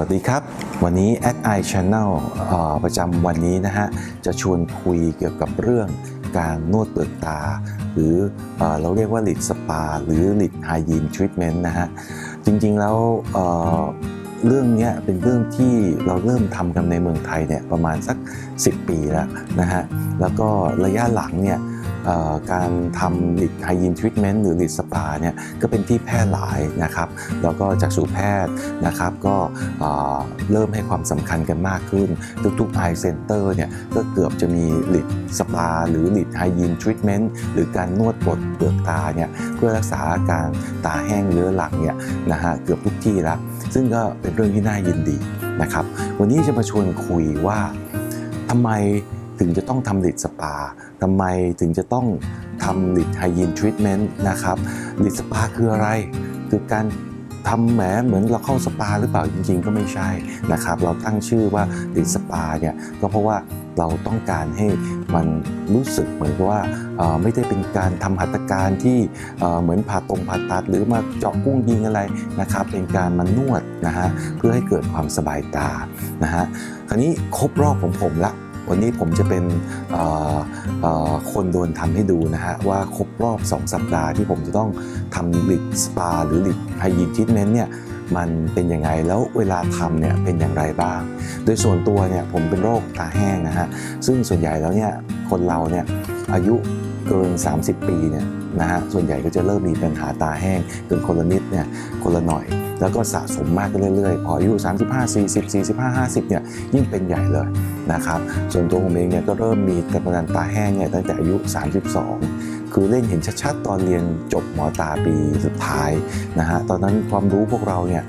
วัสดีครับ วันนี้ at i channel ประจำวันนี้นะฮะ จะชวนคุยเกี่ยวกับเรื่องการนวดเปลือกตา หรือเออเราเรียกว่าลิดสปา หรือลิดไฮยีนทรีทเมนต์นะฮะ จริงๆแล้วเเรื่องนี้เป็นเรื่องที่เราเริ่มทำกันในเมืองไทยเนี่ยประมาณสัก 10 ปีแล้วนะฮะ แล้วก็ระยะหลังเนี่ย การทำลิดไฮยีนทรีทเมนต์หรือลิดสปาเนี่ยก็เป็นที่แพร่หลายนะครับแล้วก็จากสู่แพทย์นะครับก็เริ่มให้ความสำคัญกันมากขึ้น ทุกๆ Eye Center เนี่ยก็เกือบจะมีลิดสปาหรือลิดไฮยีนทรีทเมนต์หรือการนวดปลดเปลือกตาเนี่ยเพื่อรักษาอาการตาแห้งเรื้อรังเนี่ยนะฮะเกือบทุกที่ล้วซึ่งก็เป็นเรื่องที่น่ายินดีนะครับ วันนี้จะมาชวนคุยว่าทำไม ถึงจะต้องทำลิดสปาทำไมถึงจะต้องทำลิดไฮยีนทรีทเมนต์นะครับลิดสปาคืออะไร คือการทำแหมเหมือนเราเข้าสปาหรือเปล่าจริง ๆ ก็ไม่ใช่นะครับ เราตั้งชื่อว่าลิดสปาเนี่ยก็เพราะว่าเราต้องการให้มันรู้สึกเหมือนว่าไม่ได้เป็นการทำหัตถการที่เเหมือนผ่าตรงผ่าตัด หรือมาเจาะกุ้งยิงอะไรนะครับ เป็นการมานวดนะฮะเพื่อให้เกิดความสบายตานะฮะคราวนี้ครบรอบของผมละ วันนี้ผมจะเป็นคนโดนทำให้ดูนะฮะว่าครบรอบ 2 สัปดาห์ที่ผมจะต้องทำลิดสปาหรือลิดไฮยีนทรีทเมนต์เนี่ยมันเป็นยังไงแล้วเวลาทำเนี่ยเป็นอย่างไรบ้าง โดยส่วนตัวเนี่ยผมเป็นโรคตาแห้งนะฮะซึ่งส่วนใหญ่แล้วเนี่ยคนเราเนี่ยอายุเกิน 30 ปีเนี่ยนะฮะส่วนใหญ่ก็จะเริ่มมีปัญหาตาแห้งเป็นคนละนิดเนี่ยคนละหน่อย แล้วก็สะสมมากขึ้นเรื่อยๆ พออายุ 35 40 45 50 เนี่ยยิ่งเป็นใหญ่เลยนะครับ ส่วนตัวผมเองเนี่ยก็เริ่มมีกำลังตาแห้งเนี่ยตั้งแต่อายุ 32 คือเล่นเห็นชัดๆ ตอนเรียนจบหมอตาปีสุดท้ายนะฮะ ตอนนั้นความรู้พวกเราเนี่ย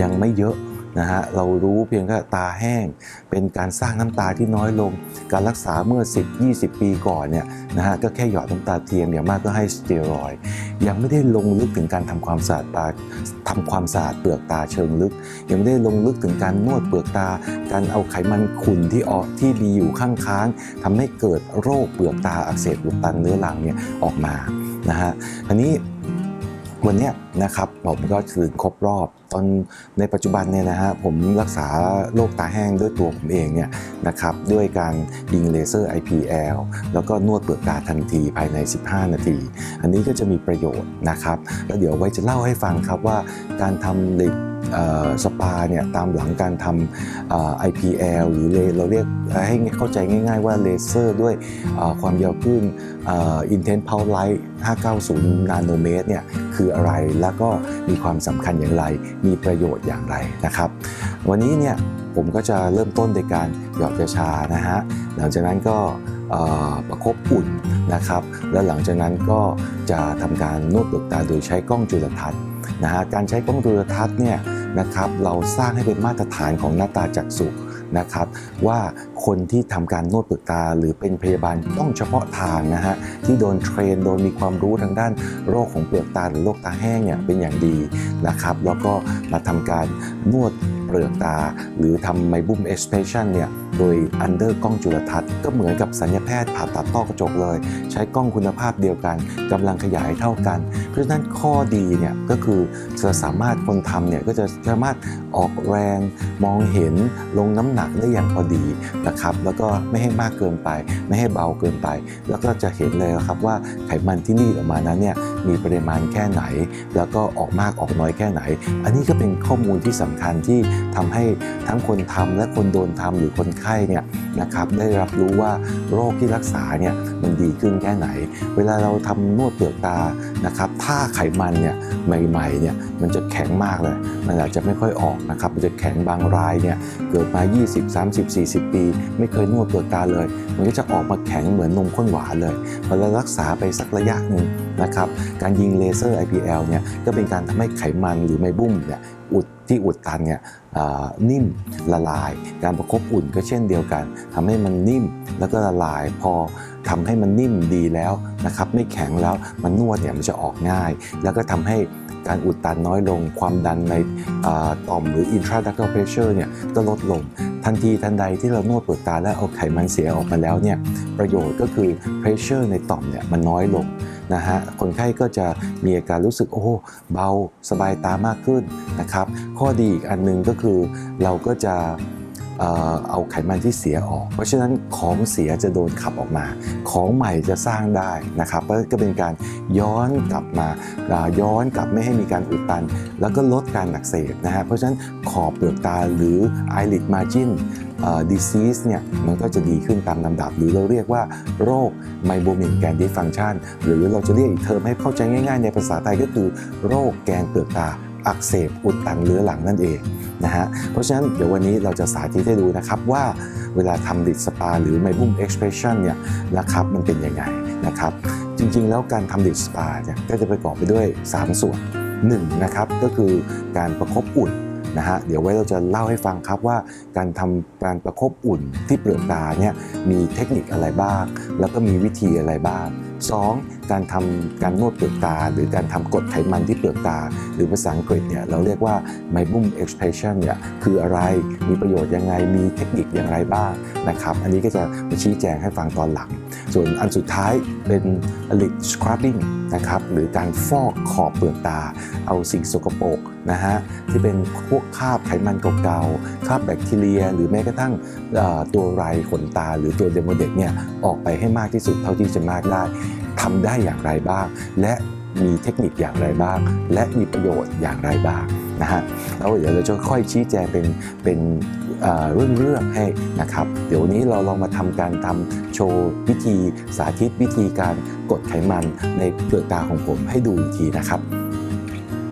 ยังไม่เยอะนะฮะเรารู้เพียงแค่ตาแห้ง เป็นการสร้างน้ำตาที่น้อยลง การรักษาเมื่อ 10-20 ปีก่อนเนี่ยนะฮะก็แค่หยอดน้ำตาเทียมอย่างมากก็ให้สเตียรอยด์ ยังไม่ได้ลงลึกถึงการทำความสะอาดตาทำความสะอาดเปลือกตาเชิงลึก ยังไม่ได้ลงลึกถึงการนวดเปลือกตา การเอาไขมันขุ่นที่ออกที่มีอยู่ข้างค้างทำให้เกิดโรคเปลือกตาอักเสบอุดตันเนื้อรังเนี่ยออกมานะฮะอันนี้ วันนี้นะครับผมก็ถึงครบรอบ ตอนในปัจจุบันเนี่ยนะฮะผมรักษาโรคตาแห้งด้วยตัวผมเองเนี่ยนะครับด้วยการยิงเลเซอร์ IPL แล้วก็นวดเปลือกตาทันทีภายใน 15 นาที อันนี้ก็จะมีประโยชน์นะครับ แล้วเดี๋ยวไว้จะเล่าให้ฟังครับว่าการทำลิ สปาเนี่ยตามหลังการทำ IPL หรือเราเรียกให้เข้าใจง่ายๆว่าเลเซอร์ด้วยความยาวคลื่น Intense Pulse Light 590 นาโนเมตรเนี่ยคืออะไรแล้วก็มีความสำคัญอย่างไร มีประโยชน์อย่างไรนะครับ วันนี้เนี่ยผมก็จะเริ่มต้นในการหยอดยาชานะฮะหลังจากนั้นก็ประคบอุ่นนะครับ แล้วหลังจากนั้นก็จะทำการนวดเปลือกตาโดยใช้กล้องจุลทรรศน์นะฮะการใช้กล้องจุลทรรศน์เนี่ย นะครับเราสร้างให้เป็นมาตรฐานของหน้าตาจักษุนะครับว่าคนที่ทำการนวดเปลือกตา หรือเป็นพยาบาลต้องเฉพาะทางนะฮะที่โดนเทรนโดนมีความรู้ทางด้านโรคของเปลือกตาหรือโรคตาแห้งเนี่ยเป็นอย่างดีนะครับแล้วก็มาทำการนวดเปลือกตา หรือทำไมบุ้มเอ็กซ์เพรสชันเนี่ย โดยอันเดอร์กล้องจุลทรรศน์ก็เหมือนกับสัญญาแพทย์ผ่าตัดต้อกระจกเลย ใช้กล้องคุณภาพเดียวกันกำลังขยายเท่ากัน เพราะฉะนั้นข้อดีเนี่ยก็คือจะสามารถคนทำเนี่ยก็จะสามารถออกแรงมองเห็นลงน้ำหนักได้อย่างพอดีนะครับแล้วก็ไม่ให้มากเกินไป ไม่ให้เบาเกินไป แล้วก็จะเห็นเลยครับว่าไขมันที่นี่ออกมานั้นเนี่ยมีปริมาณแค่ไหน แล้วก็ออกมากออกน้อยแค่ไหน อันนี้ก็เป็นข้อมูลที่สำคัญที่ทำให้ทั้งคนทำและคนโดนทำหรือคนไข้เนี่ยนะครับได้รับรู้ว่าโรคที่รักษาเนี่ยมันดีขึ้นแค่ไหน เวลาเราทำนวดเปลือกตานะครับถ้าไขมันเนี่ยใหม่ๆเนี่ยมันจะแข็งมากเลย มันอาจจะไม่ค่อยออกนะครับมันจะแข็งบางรายเนี่ยเกิดมา 20 30 40 ปี ไม่เคยนวดเปลือกตาเลย มันก็จะออกมาแข็งเหมือนนมข้นหวานเลยพอเรารักษาไปสักระยะหนึ่งนะครับการยิงเลเซอร์ IPL เนี่ยก็เป็นการทำให้ไขมันหรือไมบุ้มเนี่ย อุดที่อุดตันเนี่ยนิ่มละลาย การประคบอุ่นก็เช่นเดียวกันทำให้มันนิ่มแล้วก็ละลายพอทำให้มันนิ่มดีแล้วนะครับไม่แข็งแล้วมันนวดเนี่ยมันจะออกง่าย แล้วก็ทำให้การอุดตันน้อยลง ความดันในต่อมหรือ intraductal pressure เนี่ยก็ลดลง ทันทีทันใดที่เรานวดเปลือกตาแล้วเอาไขมันเสียออกมาแล้วเนี่ยประโยชน์ก็คือ pressure ในต่อมเนี่ยมันน้อยลง นะฮะคนไข้ก็จะมีอาการรู้สึกโอ้เบาสบายตามากขึ้นนะครับ ข้อดีอีกอันหนึงก็คือเราก็จะ เอาไขมันที่เสียออก เพราะฉะนั้นของเสียจะโดนขับออกมา ของใหม่จะสร้างได้นะครับก็เป็นการย้อนกลับมาย้อนกลับไม่ให้มีการอุดตัน แล้วก็ลดการอักเสบนะฮะเพราะฉะนั้นขอบเปลือกตาหรือ eyelid margin disease เนี่ยมันก็จะดีขึ้นตามลำดับ หรือเราเรียกว่าโรคไมโบมินแกนดิฟังชันหรือเราจะเรียกอีกเทอมให้เข้าใจง่ายๆ ในภาษาไทยก็คือโรคแกนเปลือกตา อักเสบอุดตันเรื้อรังนั่นเองนะฮะเพราะฉะนั้นเดี๋ยววันนี้เราจะสาธิตให้ดูนะครับว่าเวลาทำดิดสปาหรือไมบุมเอ็กซ์เพรสชันเนี่ยนะครับมันเป็นยังไงนะครับจริงๆ แล้วการทำดิดสปาเนี่ยก็จะประกอบไปด้วย 3 ส่วน1นะครับก็คือการประคบอุ่นนะฮะเดี๋ยวไว้เราจะเล่าให้ฟังครับว่าการทำการประคบอุ่นที่เปลือกตาเนี่ยมีเทคนิคอะไรบ้าง แล้วก็มีวิธีอะไรบ้าง 2. การทำการนวดเปลือกตา หรือการทำกดไขมันที่เปลือกตา หรือภาษาอังกฤษเนี่ยเราเรียกว่า m y b o o m expression เนี่ยคืออะไรมีประโยชน์ยังไงมีเทคนิคอย่างไรบ้างนะครับอันนี้ก็จะมาชี้แจงให้ฟังตอนหลัง ส่วนอันสุดท้ายเป็น lid scrubbing นะครับหรือการฟอกขอบเปลือกตา เอาสิ่งสกปรกนะฮะที่เป็นพวกคราบไขมันเก่าๆคราบแบคทีเรีย หรือแม้กระทั่งตัวไรขนตา หรือตัวเดโมเดกเนี่ยออกไปให้มากที่สุดเท่าที่จะมากได้ทำได้อย่างไรบ้าง และมีเทคนิคอย่างไรบ้าง และมีประโยชน์อย่างไรบ้างนะฮะแล้วเดี๋ยวเราจะค่อยชี้แจงเป็นเป็นเอ่อเรื่องให้นะครับ เดี๋ยววันนี้เราลองมาทำการทำโชว์วิธีสาธิตวิธีการกดไขมันในเปลือกตาของผมให้ดูอีกทีนะครับ